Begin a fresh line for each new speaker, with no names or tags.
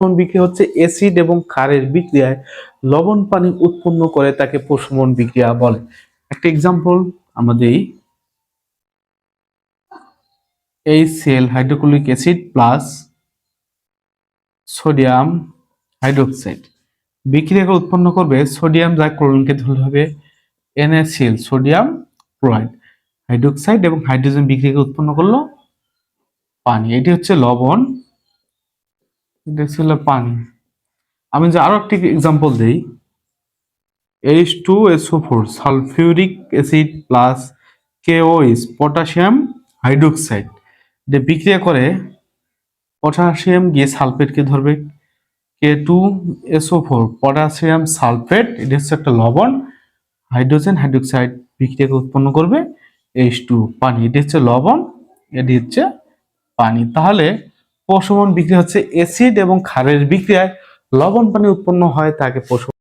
প্রশমন বিক্রিয়া হচ্ছে অ্যাসিড এবং ক্ষারের বিক্রিয়ায় লবণ পানি উৎপন্ন করে তাকে প্রশমন বিক্রিয়া বলে। একটা এক্সাম্পল আমাদের এই cell hydrochloric acid plus sodium hydroxide বিক্রিয়াকে উৎপন্ন করবে সোডিয়াম যা ক্লোরিনকে ধরতে হবে NaCl সোডিয়াম ক্লোরাইড হাইড্রোক্সাইড এবং হাইড্রোজেন বিক্রিয়াকে উৎপন্ন করল পানি। এটি হচ্ছে লবণ এটা ছিল পানি। আমি যে আরও একটি এক্সাম্পল দেই। H two SO four sulphuric acid plus KOH potassium hydroxide যে বিক্রিয়া করে পটাশিয়াম গিয়ে সালফেটকে ধরবে। K two SO four potassium sulphate এটা হচ্ছে একটা লবণ। হাইড্রোজেন হাইড্রোক্সাইড বিক্রিয়াকে উৎপন্ন করবে এইচ টু পানি। এটি হচ্ছে লবণ, এটি হচ্ছে পানি। তাহলে প্রশমন বিক্রিয়া হচ্ছে অ্যাসিড এবং ক্ষারের বিক্রিয়ায় লবণ পানি উৎপন্ন হয় তাকে প্রশমন